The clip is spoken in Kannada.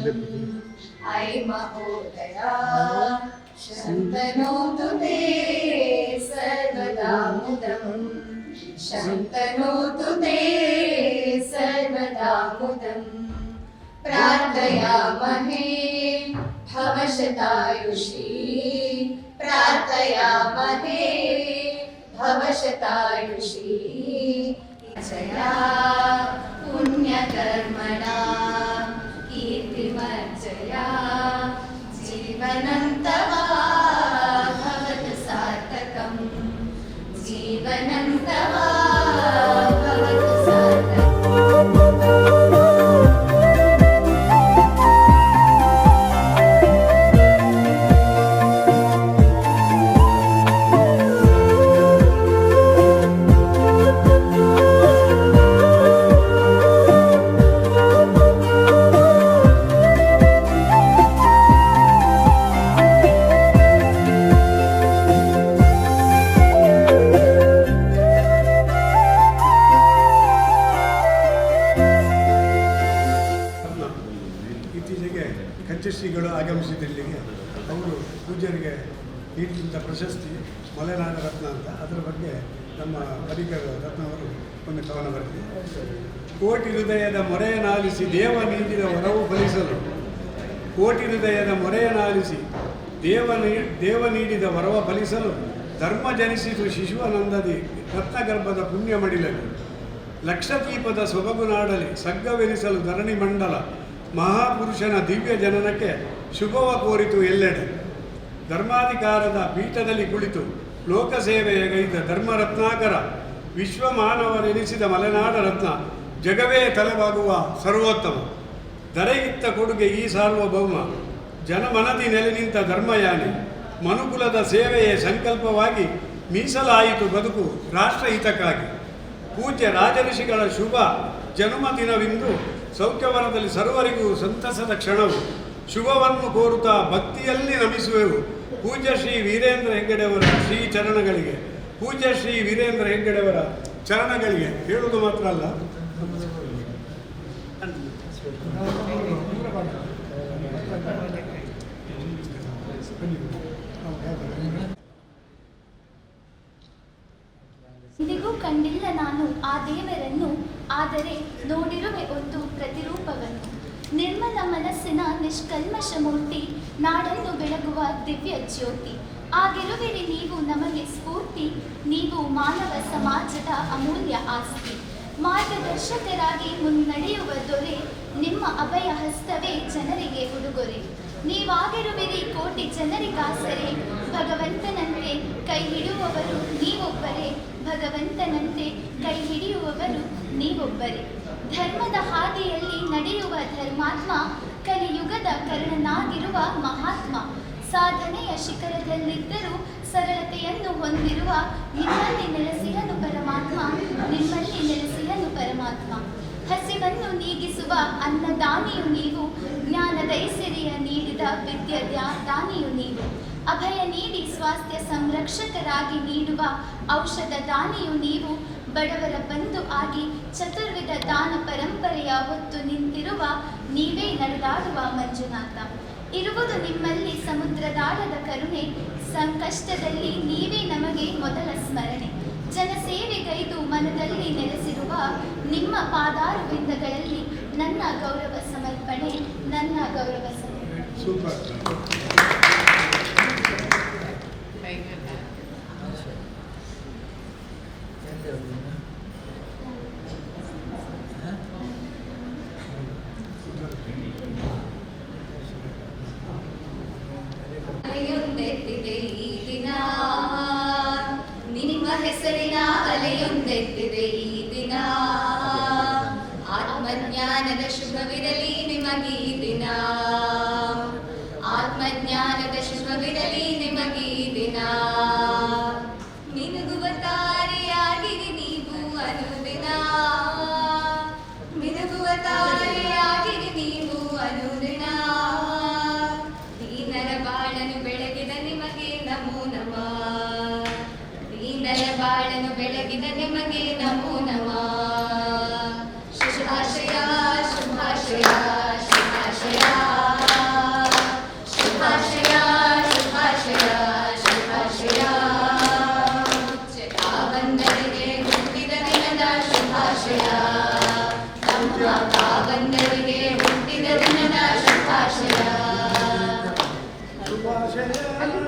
ऐ महोदया शन्तनोतु ते सर्वदा मुदम् शन्तनोतु ते सर्वदा मुदम् प्रार्थयामहे भवशतायुषी। प्रार्थयामहे भवशतायुषी। जया पुण्यकर्मणा कीर्तिमर्जया ಇತ್ತೀಚೆಗೆ ಕಂಚಶ್ರೀಗಳು ಆಗಮಿಸಿದಿಲ್ಲಿಗೆ ಅವರು ಪೂಜ್ಯರಿಗೆ ನೀಡಿದಂಥ ಪ್ರಶಸ್ತಿ, ಮಲೆನಾಡ ರತ್ನ ಅಂತ. ಅದರ ಬಗ್ಗೆ ನಮ್ಮ ಪರಿಕರ ರತ್ನವರು ಒಂದು ಕವನ ಬರೆದಿದೆ ಕೋಟಿ ಹೃದಯದ ಮೊರೆಯನಾಲಿಸಿ ದೇವ ನೀಡಿದ ವರವು ಫಲಿಸಲು. ಕೋಟಿ ಹೃದಯದ ಮೊರೆಯನಾಲಿಸಿ ದೇವ ನೀ, ದೇವ ನೀಡಿದ ವರವ ಫಲಿಸಲು. ಧರ್ಮ ಜನಿಸಿತು ಶಿಶುವನಂದದಿ ರತ್ನಗರ್ಭದ ಪುಣ್ಯ ಮಡಿಲಲ್ಲಿ. ಲಕ್ಷದೀಪದ ಸೊಬಗು ನಾಡಲಿ, ಸಗ್ಗವೆನಿಸಲು ಧರಣಿ ಮಂಡಲ. ಮಹಾಪುರುಷನ ದಿವ್ಯ ಜನನಕ್ಕೆ ಶುಭವ ಕೋರಿತು ಎಲ್ಲೆಡೆ. ಧರ್ಮಾಧಿಕಾರದ ಪೀಠದಲ್ಲಿ ಕುಳಿತು ಲೋಕಸೇವೆಯಗೈದ ಧರ್ಮರತ್ನಾಕರ ವಿಶ್ವ ಮಾನವರೆನಿಸಿದ ಮಲೆನಾಡ ರತ್ನ ಜಗವೇ ತಲೆಬಾಗುವ ಸರ್ವೋತ್ತಮ. ದರೆಗಿತ್ತ ಕೊಡುಗೆ ಈ ಸಾರ್ವಭೌಮ. ಜನಮನದಿ ನೆಲೆ ನಿಂತ ಧರ್ಮಯಾನಿ. ಮನುಕುಲದ ಸೇವೆಯೇ ಸಂಕಲ್ಪವಾಗಿ ಮೀಸಲಾಯಿತು ಬದುಕು ರಾಷ್ಟ್ರಹಿತಕ್ಕಾಗಿ. ಪೂಜ್ಯ ರಾಜಋಷಿಗಳ ಶುಭ ಜನ್ಮ ದಿನವಿಂದು ಸೌಖ್ಯವನದಲ್ಲಿ ಸರ್ವರಿಗೂ ಸಂತಸದ ಕ್ಷಣವು, ಶುಭವನ್ನು ಕೋರುತ್ತಾ ಭಕ್ತಿಯಲ್ಲಿ ನಮಿಸುವೆವು. ಪೂಜ್ಯ ಶ್ರೀ ವೀರೇಂದ್ರ ಹೆಗ್ಗಡೆಯವರ ಶ್ರೀ ಚರಣಗಳಿಗೆ ಪೂಜ್ಯ ಶ್ರೀ ವೀರೇಂದ್ರ ಹೆಗ್ಗಡೆಯವರ ಚರಣಗಳಿಗೆ. ಹೇಳುವುದು ಮಾತ್ರ ಅಲ್ಲ. ಇಂದಿಗೂ ಕಂಡಿಲ್ಲ ನಾನು ಆ ದೇವರನ್ನು, ಆದರೆ ನೋಡಿರುವೆ ಒಂದು ಪ್ರತಿರೂಪವನ್ನು. ನಿರ್ಮಲ ಮನಸ್ಸಿನ ನಿಷ್ಕಲ್ಮಶ ಮೂರ್ತಿ ನಾಡನ್ನು ಬೆಳಗುವ ದಿವ್ಯ ಜ್ಯೋತಿ. ಆಗಿರುವಿರಿ ನೀವು ನಮಗೆ ಸ್ಫೂರ್ತಿ, ನೀವು ಮಾನವ ಸಮಾಜದ ಅಮೂಲ್ಯ ಆಸ್ತಿ. ಮಾರ್ಗದರ್ಶಕರಾಗಿ ಮುನ್ನಡೆಯುವ ದೊರೆ, ನಿಮ್ಮ ಅಭಯ ಹಸ್ತವೇ ಜನರಿಗೆ ಉಡುಗೊರೆ. ನೀವಾಗಿರುವಿರಿ ಕೋಟಿ ಜನರಿಗಾಸರೆ, ಭಗವಂತನಂತೆ ಕೈ ಹಿಡಿಯುವವರು ನೀವೊಬ್ಬರೇ, ಭಗವಂತನಂತೆ ಕೈ ಹಿಡಿಯುವವರು ನೀವೊಬ್ಬರೇ. ಧರ್ಮದ ಹಾದಿಯಲ್ಲಿ ನಡೆಯುವ ಧರ್ಮಾತ್ಮ, ಕಲಿಯುಗದ ಕರ್ಣನಾಗಿರುವ ಮಹಾತ್ಮ. ಸಾಧನೆಯ ಶಿಖರದಲ್ಲಿದ್ದರೂ ಸರಳತೆಯನ್ನು ಹೊಂದಿರುವ ನಿಮ್ಮಲ್ಲಿ ನೆಲೆಸಿಹನು ಪರಮಾತ್ಮ, ನಿಮ್ಮಲ್ಲಿ ನೆಲೆಸಿಹನು ಪರಮಾತ್ಮ. ಹಸಿವನ್ನು ನೀಗಿಸುವ ಅನ್ನದಾನಿಯು ನೀವು ಜ್ಞಾನದೈಸಿರಿಯ ನೀಡಿದ ವಿದ್ಯ ದಾನಿಯು ನೀವು. ಅಭಯ ನೀಡಿ ಸ್ವಾಸ್ಥ್ಯ ಸಂರಕ್ಷಕರಾಗಿ ನೀಡುವ ಔಷಧ ದಾನಿಯು ನೀವು ಬಡವರ ಬಂಧು ಆಗಿ ಚತುರ್ವಿಧ ದಾನ ಪರಂಪರೆಯ ಹೊತ್ತು ನಿಂತಿರುವ ನೀವೇ ನಡೆದಾಡುವ ಮಂಜುನಾಥ. ಇರುವುದು ನಿಮ್ಮಲ್ಲಿ ಸಮುದ್ರದಾಡದ ಕರುಣೆ. ಸಂಕಷ್ಟದಲ್ಲಿ ನೀವೇ ನಮಗೆ ಮೊದಲ ಸ್ಮರಣೆ. ಜನಸೇವೆಗೈದು ಮನದಲ್ಲಿ ನೆಲೆಸಿರುವ ನಿಮ್ಮ ಪಾದಾರವಿಂದಗಳಲ್ಲಿ ನನ್ನ ಗೌರವ ಸಮರ್ಪಣೆ, ನನ್ನ ಗೌರವ ಸಮರ್ಪಣೆ ಸೂಪರ್ ಅಲೆಯೊಂದೆತ್ತಿದೆ ಈ ದಿನ ನಿಮ್ಮ ಹೆಸರಿನ ಅಲೆಯೊಂದೆತ್ತಿದೆ ಈ ದಿನ. ಆತ್ಮಜ್ಞಾನದ ಶುಭವಿರಲಿ ನಿಮಗೆ ಈ ದಿನ. ಶುಭಾಶಯ ಶುಭಾಶಯ ಶುಭಾಶಯ